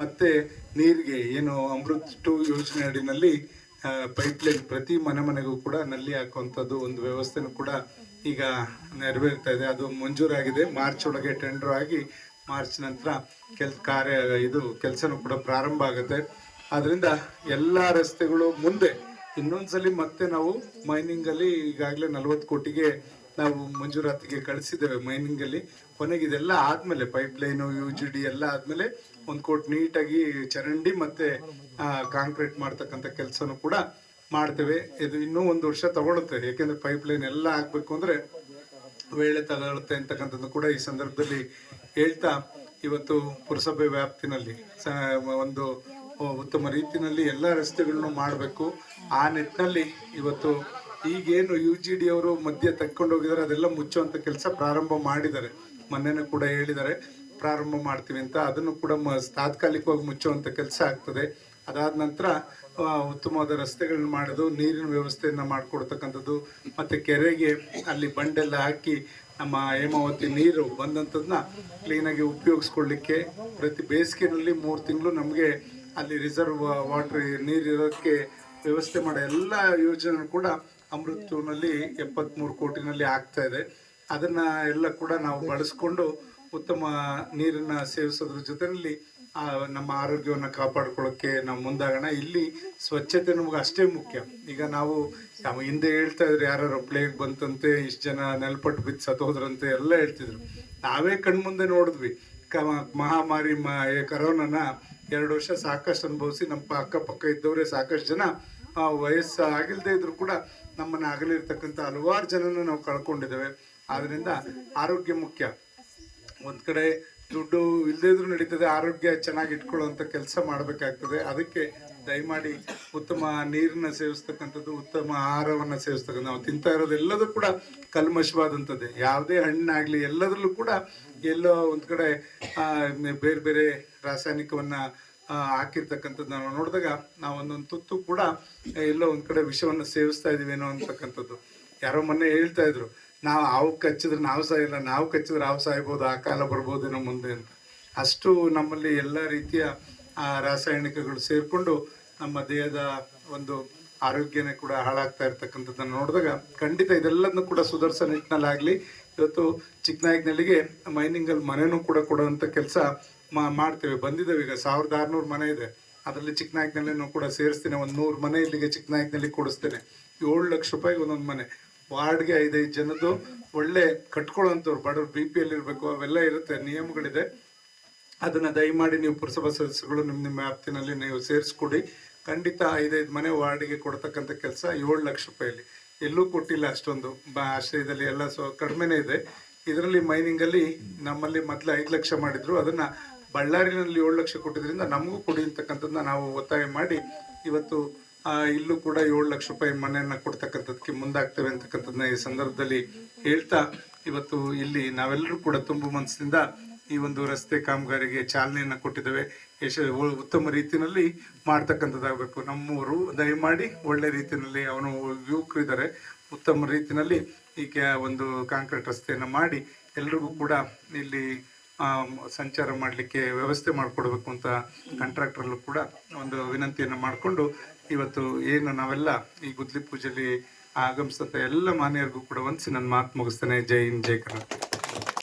ಮತ್ತೆ ನೀರಿಗೆ ಏನು ಅಮೃತ್ ಟು ಯೋಜನೆ ಅಡಿನಲ್ಲಿ ಪೈಪ್ ಲೈನ್ ಪ್ರತಿ ಮನೆ ಮನೆಗೂ ಕೂಡ ನಲ್ಲಿ ಹಾಕುವಂಥದ್ದು ಒಂದು ವ್ಯವಸ್ಥೆನೂ ಕೂಡ ಈಗ ನೆರವೇರ್ತಾ ಇದೆ. ಅದು ಮಂಜೂರಾಗಿದೆ. ಮಾರ್ಚ್ ಒಳಗೆ ಟೆಂಡರ್ ಆಗಿ ಮಾರ್ಚ್ ನಂತರ ಕೆಲ್, ಕಾರ್ಯ, ಇದು ಕೆಲಸನೂ ಕೂಡ ಪ್ರಾರಂಭ ಆಗುತ್ತೆ. ಆದ್ರಿಂದ ಎಲ್ಲ ರಸ್ತೆಗಳು ಮುಂದೆ, ಇನ್ನೊಂದ್ಸಲಿ ಮತ್ತೆ ನಾವು ಮೈನಿಂಗ್ ಅಲ್ಲಿ ಈಗಾಗಲೇ ನಲವತ್ತು ಕೋಟಿಗೆ ನಾವು ಮಂಜೂರಾತಿಗೆ ಕಳಿಸಿದ್ದೇವೆ ಮೈನಿಂಗ್ ಅಲ್ಲಿ. ಕೊನೆಗೆ ಇದೆಲ್ಲ ಆದಮೇಲೆ pipeline U G D ಎಲ್ಲ ಆದ್ಮೇಲೆ ಒಂದ್ ಕೋಟ್ ನೀಟಾಗಿ ಚರಂಡಿ ಮತ್ತೆ ಕಾಂಕ್ರೀಟ್ ಮಾಡ್ತಕ್ಕಂಥ ಕೆಲಸನೂ ಕೂಡ ಮಾಡ್ತೇವೆ. ಇದು ಇನ್ನೂ ಒಂದು ವರ್ಷ ತಗೊಳುತ್ತೆ. ಯಾಕೆಂದ್ರೆ ಪೈಪ್ ಲೈನ್ ಎಲ್ಲ ಹಾಕ್ಬೇಕು ಅಂದ್ರೆ ವೇಳೆ ತಗೊಳುತ್ತೆ ಅಂತಕ್ಕಂಥದ್ದು ಕೂಡ ಈ ಸಂದರ್ಭದಲ್ಲಿ ಹೇಳ್ತಾ, ಇವತ್ತು ಪುರಸಭೆ ವ್ಯಾಪ್ತಿನಲ್ಲಿ ಒಂದು ಉತ್ತಮ ರೀತಿಯಲ್ಲಿ ಎಲ್ಲ ರಸ್ತೆಗಳನ್ನು ಮಾಡಬೇಕು. ಆ ನಿಟ್ಟಿನಲ್ಲಿ ಇವತ್ತು ಈಗೇನು ಯು ಜಿ ಡಿ ಅವರು ಮಧ್ಯೆ ತಕ್ಕೊಂಡು ಹೋಗಿದ್ದಾರೆ, ಅದೆಲ್ಲ ಮುಚ್ಚುವಂಥ ಕೆಲಸ ಪ್ರಾರಂಭ ಮಾಡಿದ್ದಾರೆ. ಮೊನ್ನೆನೂ ಕೂಡ ಹೇಳಿದ್ದಾರೆ. ಪ್ರಾರಂಭ ಮಾಡ್ತೀವಿ ಅಂತ ಅದನ್ನು ಕೂಡ ಮ- ತಾತ್ಕಾಲಿಕವಾಗಿ ಮುಚ್ಚುವಂಥ ಕೆಲಸ ಆಗ್ತದೆ. ಅದಾದ ನಂತರ ಉತ್ತಮವಾದ ರಸ್ತೆಗಳನ್ನ ಮಾಡೋದು, ನೀರಿನ ವ್ಯವಸ್ಥೆಯನ್ನು ಮಾಡಿಕೊಡ್ತಕ್ಕಂಥದ್ದು, ಮತ್ತು ಕೆರೆಗೆ ಅಲ್ಲಿ ಬಂಡೆಲ್ಲ ಹಾಕಿ ನಮ್ಮ ಹೇಮಾವತಿ ನೀರು ಬಂದಂಥದನ್ನ ಕ್ಲೀನಾಗಿ ಉಪಯೋಗಿಸ್ಕೊಳ್ಳಿಕ್ಕೆ ಪ್ರತಿ ಬೇಸಿಗೆನಲ್ಲಿ ಮೂರು ತಿಂಗಳು ನಮಗೆ ಅಲ್ಲಿ ರಿಸರ್ವ್ ವಾಟರ್ ನೀರಿರೋಕ್ಕೆ ವ್ಯವಸ್ಥೆ ಮಾಡೋ ಎಲ್ಲ ಯೋಜನೆ ಕೂಡ ಅಮೃತನಲ್ಲಿ ಎಪ್ಪತ್ತ್ಮೂರು ಕೋಟಿನಲ್ಲಿ ಆಗ್ತಾ ಇದೆ. ಅದನ್ನು ಎಲ್ಲ ಕೂಡ ನಾವು ಬಳಸ್ಕೊಂಡು ಉತ್ತಮ ನೀರನ್ನ ಸೇವಿಸೋದ್ರ ಜೊತೆಯಲ್ಲಿ ನಮ್ಮ ಆರೋಗ್ಯವನ್ನು ಕಾಪಾಡ್ಕೊಳ್ಳೋಕ್ಕೆ ನಾವು ಮುಂದಾಗೋಣ. ಇಲ್ಲಿ ಸ್ವಚ್ಛತೆ ನಮ್ಗೆ ಅಷ್ಟೇ ಮುಖ್ಯ. ಈಗ ನಾವು ಹಿಂದೆ ಹೇಳ್ತಾ ಇದ್ರು ಯಾರು ಪ್ಲೇಗ್ ಬಂತಂತೆ, ಇಷ್ಟು ಜನ ನೆಲ್ಪಟ್ಟು ಬಿದ್ದು ಸತ್ತೋದ್ರಂತೆ ಎಲ್ಲ ಹೇಳ್ತಿದ್ರು. ನಾವೇ ಕಣ್ಮುಂದೆ ನೋಡಿದ್ವಿ. ಕ, ಮಹಾಮಾರಿ, ಮ ಕರೋನಾನ ಎರಡು ವರ್ಷ ಸಾಕಷ್ಟು ಅನುಭವಿಸಿ, ನಮ್ಮ ಅಕ್ಕಪಕ್ಕ ಇದ್ದವರೇ ಸಾಕಷ್ಟು ಜನ ವಯಸ್ಸು ಆಗಿಲ್ಲದೆ ಇದ್ರು ಕೂಡ ನಮ್ಮನ್ನು ಆಗಲಿರ್ತಕ್ಕಂಥ ಹಲವಾರು ಜನನ ನಾವು ಕಳ್ಕೊಂಡಿದ್ದೇವೆ. ಆದ್ದರಿಂದ ಆರೋಗ್ಯ ಮುಖ್ಯ. ಒಂದ್ ಕಡೆ ದುಡ್ಡು ಇಲ್ಲದೇ ಇದ್ರೂ ನಡೀತದೆ, ಆರೋಗ್ಯ ಚೆನ್ನಾಗಿ ಇಟ್ಕೊಳ್ಳುವಂತ ಕೆಲಸ ಮಾಡಬೇಕಾಗ್ತದೆ. ಅದಕ್ಕೆ ದಯಮಾಡಿ ಉತ್ತಮ ನೀರನ್ನ ಸೇವಿಸ್ತಕ್ಕಂಥದ್ದು, ಉತ್ತಮ ಆಹಾರವನ್ನ ಸೇವಿಸ್ತಕ್ಕಂಥ ನಾವು ತಿಂತಾ ಇರೋದೆಲ್ಲದೂ ಕೂಡ ಕಲ್ಮಶವಾದಂಥದ್ದೇ. ಯಾವುದೇ ಹಣ್ಣಾಗಲಿ ಎಲ್ಲದರಲ್ಲೂ ಕೂಡ ಎಲ್ಲೋ ಒಂದು ಕಡೆ ಬೇರೆ ಬೇರೆ ರಾಸಾಯನಿಕವನ್ನ ಹಾಕಿರ್ತಕ್ಕಂಥದ್ದು. ನಾವು ನೋಡಿದಾಗ ನಾವು ಒಂದೊಂದು ತುತ್ತು ಕೂಡ ಎಲ್ಲೋ ಒಂದು ಕಡೆ ವಿಷವನ್ನು ಸೇವಿಸ್ತಾ ಇದೀವೇನೋ ಅಂತಕ್ಕಂಥದ್ದು. ಯಾರೋ ಮೊನ್ನೆ ಹೇಳ್ತಾ ಇದ್ರು ನಾವು ಅವು ಕಚ್ಚಿದ್ರೆ ನಾವು ಸಾಯಿಲ್ಲ, ನಾವು ಕಚ್ಚಿದ್ರೆ ಅವು ಸಾಯ್ಬೋದು, ಆ ಕಾಲ ಬರ್ಬೋದೇನೋ ಮುಂದೆ ಅಂತ. ಅಷ್ಟು ನಮ್ಮಲ್ಲಿ ಎಲ್ಲ ರೀತಿಯ ರಾಸಾಯನಿಕಗಳು ಸೇರ್ಕೊಂಡು ನಮ್ಮ ದೇಹದ ಒಂದು ಆರೋಗ್ಯನೇ ಕೂಡ ಹಾಳಾಗ್ತಾ ಇರ್ತಕ್ಕಂಥದ್ದನ್ನು ನೋಡಿದಾಗ ಖಂಡಿತ ಇದೆಲ್ಲದನ್ನು ಕೂಡ ಸುಧಾರಿಸೋ ನಿಟ್ಟಿನಲ್ಲಾಗಲಿ, ಇವತ್ತು ಚಿಕ್ಕನಾಯಕನಲ್ಲಿಗೆ ಮೈನಿಂಗಲ್ಲಿ ಮನೆಯೂ ಕೂಡ ಕೊಡುವಂಥ ಕೆಲಸ ಮಾಡ್ತೇವೆ, ಬಂದಿದ್ದೇವೆ. ಈಗ ಸಾವಿರದ ಆರುನೂರು ಮನೆ ಇದೆ. ಅದರಲ್ಲಿ ಚಿಕ್ಕನಾಯಕನಲ್ಲಿನೂ ಕೂಡ ಸೇರಿಸ್ತೇನೆ. ಒಂದು ನೂರು ಮನೆ ಇಲ್ಲಿಗೆ ಚಿಕ್ಕನಾಯಕನಲ್ಲಿ ಕೊಡಿಸ್ತೇನೆ. ಏಳು ಲಕ್ಷ ರೂಪಾಯಿಗೆ ಒಂದೊಂದು ಮನೆ. ವಾರ್ಡ್ಗೆ ಐದೈದು ಜನದ್ದು ಒಳ್ಳೆ ಕಟ್ಕೊಳ್ಳೋಂಥವ್ರು ಬಡವ್ರು ಬಿ ಪಿ ಎಲ್ ಇರಬೇಕು ಅವೆಲ್ಲ ಇರುತ್ತೆ, ನಿಯಮಗಳಿದೆ. ಅದನ್ನ ದಯಮಾಡಿ ನೀವು ಪುರಸಭಾ ಸದಸ್ಯರುಗಳು ನಿಮ್ಮ ನಿಮ್ಮ ವ್ಯಾಪ್ತಿನಲ್ಲಿ ನೀವು ಸೇರಿಸ್ಕೊಡಿ. ಖಂಡಿತ ಐದೈದು ಮನೆ ವಾರ್ಡಿಗೆ ಕೊಡ್ತಕ್ಕಂಥ ಕೆಲಸ ಏಳು ಲಕ್ಷ ರೂಪಾಯಲ್ಲಿ. ಎಲ್ಲೂ ಕೊಟ್ಟಿಲ್ಲ ಅಷ್ಟೊಂದು. ಆಶ್ರಯದಲ್ಲಿ ಎಲ್ಲ ಸೊ, ಕಡಿಮೆನೇ ಇದೆ. ಇದರಲ್ಲಿ ಮೈನಿಂಗಲ್ಲಿ ನಮ್ಮಲ್ಲಿ ಮೊದಲು ಐದು ಲಕ್ಷ ಮಾಡಿದ್ರು. ಅದನ್ನ ಬಳ್ಳಾರಿನಲ್ಲಿ ಏಳು ಲಕ್ಷ ಕೊಟ್ಟಿದ್ರಿಂದ ನಮಗೂ ಕೊಡಿ ಅಂತಕ್ಕಂಥದ್ದನ್ನ ನಾವು ಒತ್ತಾಯ ಮಾಡಿ ಇವತ್ತು ಇಲ್ಲೂ ಕೂಡ ಏಳು ಲಕ್ಷ ರೂಪಾಯಿ ಮನೆಯನ್ನು ಕೊಡ್ತಕ್ಕಂಥದ್ದಕ್ಕೆ ಮುಂದಾಗ್ತೇವೆ ಅಂತಕ್ಕಂಥದ್ದನ್ನ ಈ ಸಂದರ್ಭದಲ್ಲಿ ಹೇಳ್ತಾ ಇವತ್ತು ಇಲ್ಲಿ ನಾವೆಲ್ಲರೂ ಕೂಡ ತುಂಬು ಮನಸ್ಸಿನಿಂದ ಈ ಒಂದು ರಸ್ತೆ ಕಾಮಗಾರಿಗೆ ಚಾಲನೆಯನ್ನು ಕೊಟ್ಟಿದ್ದೇವೆ. ಯಶ ಉತ್ತಮ ರೀತಿಯಲ್ಲಿ ಮಾಡ್ತಕ್ಕಂಥದ್ದಾಗಬೇಕು. ನಮ್ಮೂರು ದಯಮಾಡಿ ಒಳ್ಳೆ ರೀತಿಯಲ್ಲಿ ಅವನು ಯುವಕರು ಇದ್ದಾರೆ. ಉತ್ತಮ ರೀತಿಯಲ್ಲಿ ಈಗ ಒಂದು ಕಾಂಕ್ರೀಟ್ ರಸ್ತೆಯನ್ನು ಮಾಡಿ ಎಲ್ರಿಗೂ ಕೂಡ ಇಲ್ಲಿ ಸಂಚಾರ ಮಾಡಲಿಕ್ಕೆ ವ್ಯವಸ್ಥೆ ಮಾಡಿಕೊಡ್ಬೇಕು ಅಂತ ಕಾಂಟ್ರಾಕ್ಟ್ರಲ್ಲೂ ಕೂಡ ಒಂದು ವಿನಂತಿಯನ್ನು ಮಾಡಿಕೊಂಡು ಇವತ್ತು ಏನು ನಾವೆಲ್ಲ ಈ ಗುದ್ಲಿ ಪೂಜೆಯಲ್ಲಿ ಆಗಮಿಸ್ತಾ ಎಲ್ಲ ಮಾನ್ಯರಿಗೂ ಕೂಡ ವಂದಿಸಿ ನನ್ನ ಮಾತು ಮುಗಿಸ್ತೇನೆ. ಜೈ ಹಿಂದ್, ಜೈ ಕರ್ನಾಟಕ.